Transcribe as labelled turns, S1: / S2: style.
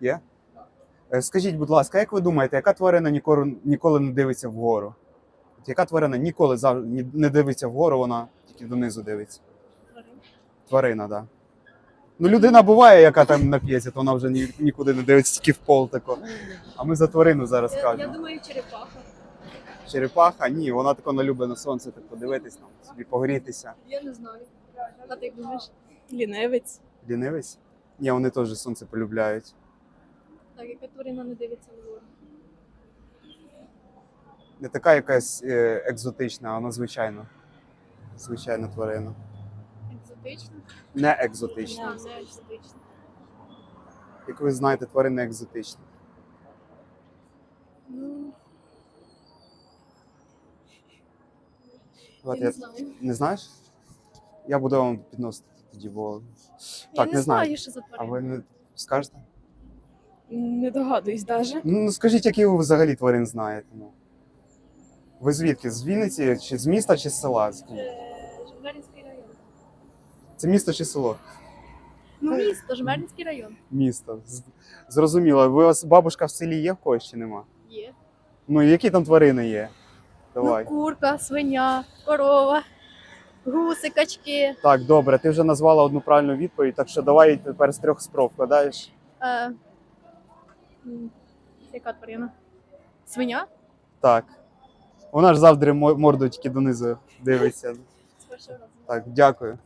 S1: Є? Е, Скажіть, будь ласка, як ви думаєте, яка тварина ніколи, ніколи не дивиться вгору? От яка тварина ніколи зав... не дивиться вгору, вона тільки донизу дивиться? Тварина, Тварина, так. Да. Ну, людина буває, яка там нап'ється, то вона вже ні, нікуди не дивиться, тільки в пол тако. А ми за тварину зараз
S2: Я, я думаю, черепаха.
S1: Черепаха, ні, вона тако не любить на сонце так подивитись, там, собі погрітися.
S2: Я не знаю. А ти як думаєш?
S3: Лінивець.
S1: Лінивись? Ні, вони теж сонце полюбляють.
S2: Так, яка тварина не дивиться вгору?
S1: Не така якась е, екзотична, а звичайна. Звичайна тварина.
S2: Екзотична?
S1: Не екзотична.
S2: А, не екзотична.
S1: Як ви знаєте, тварини екзотичні.
S2: Ну,
S1: От
S2: я не знаю.
S1: Не знаєш? Я буду вам підносити тоді, бо.
S2: Я
S1: Так,
S2: не
S1: не знаю.
S2: знаю, що за
S1: А
S2: тварина.
S1: ви не скажете?
S3: Не догадуюсь даже.
S1: Ну скажіть, які ви взагалі тварин знаєте? Ну. Ви звідки? З Вінниці, чи з міста, чи з села?
S2: Е, Жмеринський район.
S1: Це місто чи село?
S2: Ну, місто, Жмеринський район.
S1: Місто. З- Зрозуміло. Ви у вас бабушка в селі є в когось чи нема?
S2: Є.
S1: Ну, які там тварини є? Давай.
S2: Ну, курка, свиня, корова, гуси, качки.
S1: Так, добре, ти вже назвала одну правильну відповідь, так що давай тепер з трьох спроб вкладаєш.
S2: Е, яка тварина? Свиня?
S1: Так. Вона ж мо- морду тільки донизу дивиться. Так, дякую.